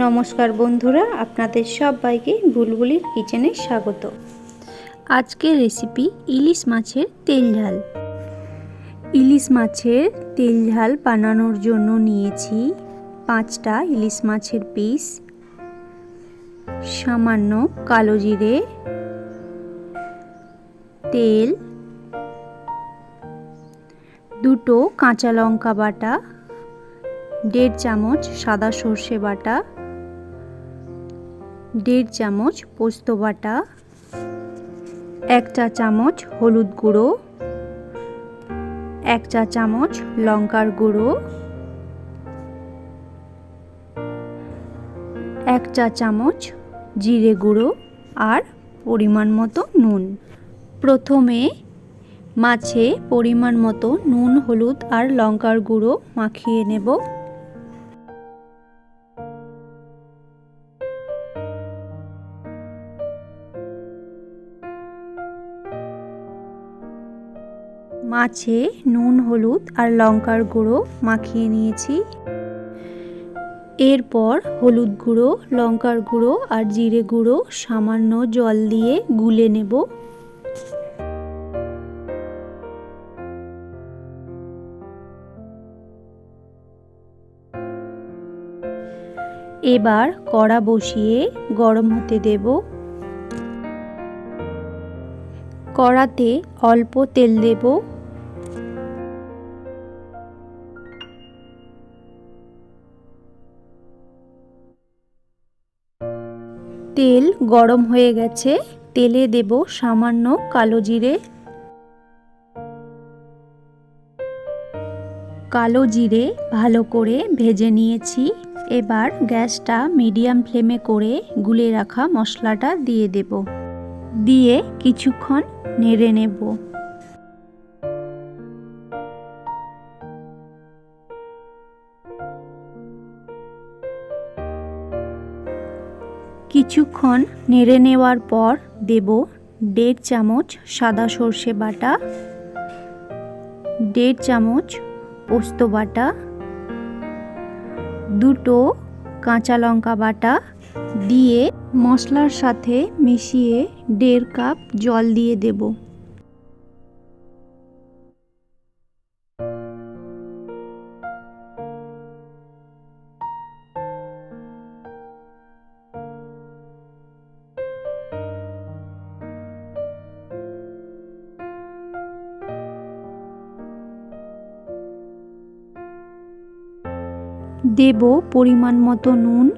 নমস্কার বন্ধুরা, আপনাদের সবাইকে বুলবুলির কিচেনে স্বাগত। আজকের রেসিপি ইলিশ মাছের তেল ঝাল। ইলিশ মাছের তেল ঝাল বানানোর জন্য নিয়েছি পাঁচটা ইলিশ মাছের পিস সামান্য কালো জিরে, তেল, দুটো কাঁচা লঙ্কা বাটা, দেড় চামচ সাদা সর্ষে বাটা দেড় চামচ পোস্ত বাটা, এক চা চামচ হলুদ গুঁড়ো, এক চা চামচ লঙ্কার গুঁড়ো, এক চা চামচ জিরে গুঁড়ো আর পরিমাণ মতো নুন। প্রথমে মাছে পরিমাণ মতো নুন, হলুদ আর লঙ্কার গুঁড়ো মাখিয়ে নেব। মাছে নুন, হলুদ আর লঙ্কার গুঁড়ো মাখিয়ে নিয়েছি। এরপর হলুদ গুঁড়ো, লঙ্কার গুঁড়ো আর জিরে গুঁড়ো সামান্য জল দিয়ে গুলে নেব। এবার কড়া বসিয়ে গরম হতে দেব। কড়াতে অল্প তেল দেব। তেল গরম হয়ে গেছে, তেলে দেব সামান্য কালো জিরে। কালো জিরে ভালো করে ভেজে নিয়েছি। এবার গ্যাসটা মিডিয়াম ফ্লেমে করে গুলে রাখা মশলাটা দিয়ে দেব। দিয়ে কিছুক্ষণ নেড়ে নেব। কিছুক্ষণ নেড়ে নেওয়ার পর দেব দেড় চামচ সাদা সর্ষে বাটা, দেড় চামচ পোস্ত বাটা, দুটো কাঁচা লঙ্কা বাটা দিয়ে মশলার সাথে মিশিয়ে দেড় কাপ জল দিয়ে দেব। দেব পরিমাণ মতো নুন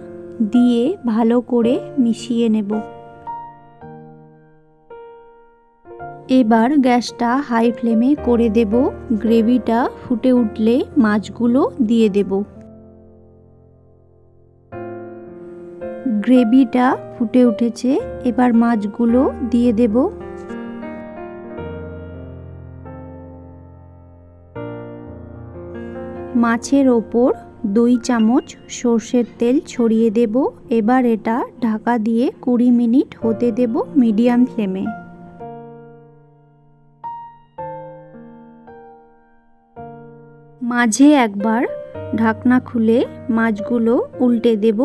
দিয়ে ভালো করে মিশিয়ে নেব। এবার গ্যাসটা হাই ফ্লেমে করে দেব। গ্রেভিটা ফুটে উঠলে মাছগুলো দিয়ে দেব। গ্রেভিটা ফুটে উঠেছে, এবার মাছগুলো দিয়ে দেব। মাছের ওপর দুই চামচ সর্ষের তেল ছড়িয়ে দেব। এবার এটা ঢাকা দিয়ে কুড়ি মিনিট হতে দেব মিডিয়াম ফ্লেমে। মাঝে একবার ঢাকনা খুলে মাছগুলো উল্টে দেব।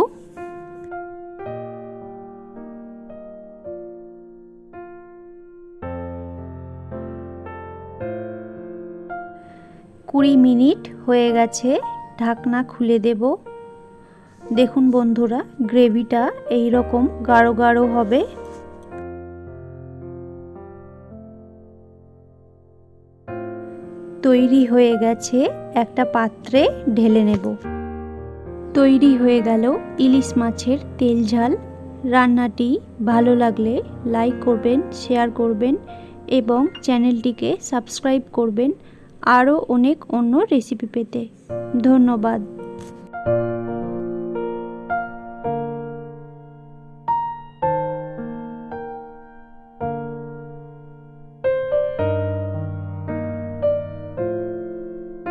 কুড়ি মিনিট হয়ে গেছে। ঢাকনা খুলে দেব। দেখুন বন্ধুরা, গ্রেভিটা এই রকম গাঢ় গাঢ় হবে। তৈরি হয়ে গেছে একটা পাত্রে ঢেলে নেব। তৈরি হয়ে গেল ইলিশ মাছের তেল ঝাল। রান্নাটি ভালো লাগলে লাইক করবেন, শেয়ার করবেন এবং চ্যানেলটিকে সাবস্ক্রাইব করবেন। আরও অনেক অন্য রেসিপি পেতে। ধন্যবাদ।